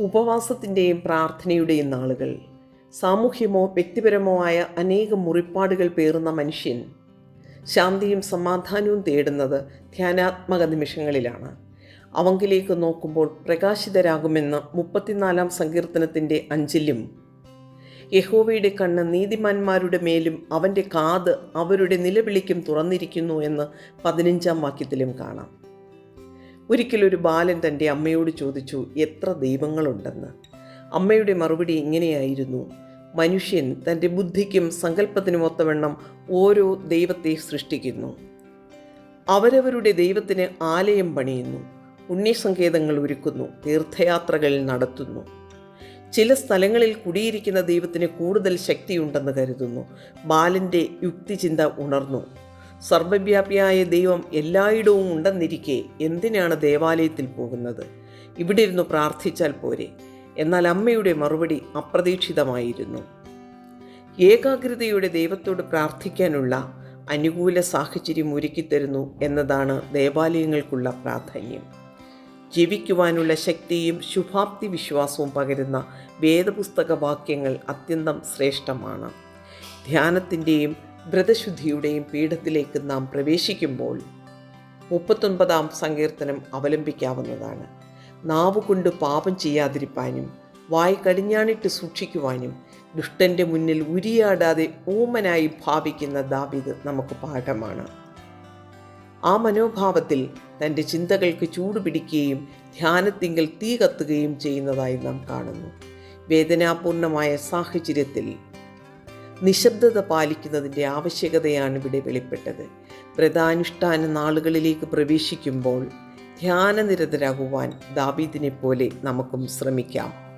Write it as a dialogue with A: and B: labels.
A: ഉപവാസത്തിന്റെയും പ്രാർത്ഥനയുടെയും നാളുകൾ. സാമൂഹ്യമോ വ്യക്തിപരമോ ആയ അനേകം മുറിപ്പാടുകൾ പേറുന്ന മനുഷ്യൻ ശാന്തിയും സമാധാനവും തേടുന്നത് ധ്യാനാത്മക നിമിഷങ്ങളിലാണ്. അവങ്കിലേക്ക് നോക്കുമ്പോൾ പ്രകാശിതരാകുമെന്ന് മുപ്പത്തിനാലാം സങ്കീർത്തനത്തിന്റെ അഞ്ചിലും. യഹോവയുടെ കണ്ണ് നീതിമാന്മാരുടെ മേലും അവന്റെ കാത് അവരുടെ നിലവിളിക്കും തുറന്നിരിക്കുന്നു എന്ന് പതിനഞ്ചാം വാക്യത്തിലും കാണാം. ഒരിക്കലൊരു ബാലൻ തന്റെ അമ്മയോട് ചോദിച്ചു എത്ര ദൈവങ്ങളുണ്ടെന്ന്? അമ്മയുടെ മറുപടി ഇങ്ങനെയായിരുന്നു മനുഷ്യൻ തന്റെ ബുദ്ധിക്കും സങ്കല്പത്തിനും ഒത്തവണ്ണം ഓരോ ദൈവത്തെ സൃഷ്ടിക്കുന്നു. അവരവരുടെ ദൈവത്തിന് ആലയം പണിയുന്നു പുണ്യസങ്കേതങ്ങൾ ഒരുക്കുന്നു തീർത്ഥയാത്രകൾ നടത്തുന്നു. ചില സ്ഥലങ്ങളിൽ കുടിയിരിക്കുന്ന ദൈവത്തിന് കൂടുതൽ ശക്തിയുണ്ടെന്ന് കരുതുന്നു. ബാലന്റെ യുക്തിചിന്ത ഉണർന്നു. സർവവ്യാപിയായ ദൈവം എല്ലായിടവും ഉണ്ടെന്നിരിക്കെ എന്തിനാണ് ദേവാലയത്തിൽ പോകുന്നത്? ഇവിടെ ഇരുന്ന് പ്രാർത്ഥിച്ചാൽ പോരെ. എന്നാൽ അമ്മയുടെ മറുപടി അപ്രതീക്ഷിതമായിരുന്നു. ഏകാഗ്രതയുടെ ദൈവത്തോട് പ്രാർത്ഥിക്കാനുള്ള അനുകൂല സാഹചര്യം ഒരുക്കിത്തരുന്നു എന്നതാണ് ദേവാലയങ്ങൾക്കുള്ള പ്രാധാന്യം. ജീവിക്കുവാനുള്ള ശക്തിയും ശുഭാപ്തി വിശ്വാസവും പകരുന്ന വേദപുസ്തക വാക്യങ്ങൾ അത്യന്തം ശ്രേഷ്ഠമാണ്. ധ്യാനത്തിന്റെയും വ്രതശുദ്ധിയുടെയും പീഠത്തിലേക്ക് നാം പ്രവേശിക്കുമ്പോൾ മുപ്പത്തൊൻപതാം സങ്കീർത്തനം അവലംബിക്കാവുന്നതാണ്. നാവുകൊണ്ട് പാപം ചെയ്യാതിരിപ്പാനും വായ് കടിഞ്ഞാണിട്ട് സൂക്ഷിക്കുവാനും ദുഷ്ടന്റെ മുന്നിൽ ഉരിയാടാതെ ഊമനായി ഭാവിക്കുന്ന ദാവിദ് നമുക്ക് പാഠമാണ്. ആ മനോഭാവത്തിൽ തന്റെ ചിന്തകൾക്ക് ചൂടുപിടിക്കുകയും ധ്യാനത്തിങ്കൽ തീ കത്തുകയും ചെയ്യുന്നതായി നാം കാണുന്നു. വേദനാപൂർണമായ സാഹചര്യത്തിൽ നിശബ്ദത പാലിക്കുന്നതിന്റെ ആവശ്യകതയാണ് ഇവിടെ വെളിപ്പെട്ടത്. വ്രതാനുഷ്ഠാന നാളുകളിലേക്ക് പ്രവേശിക്കുമ്പോൾ ധ്യാനനിരതരാകുവാൻ ദാബീദിനെ പോലെ നമുക്കും ശ്രമിക്കാം.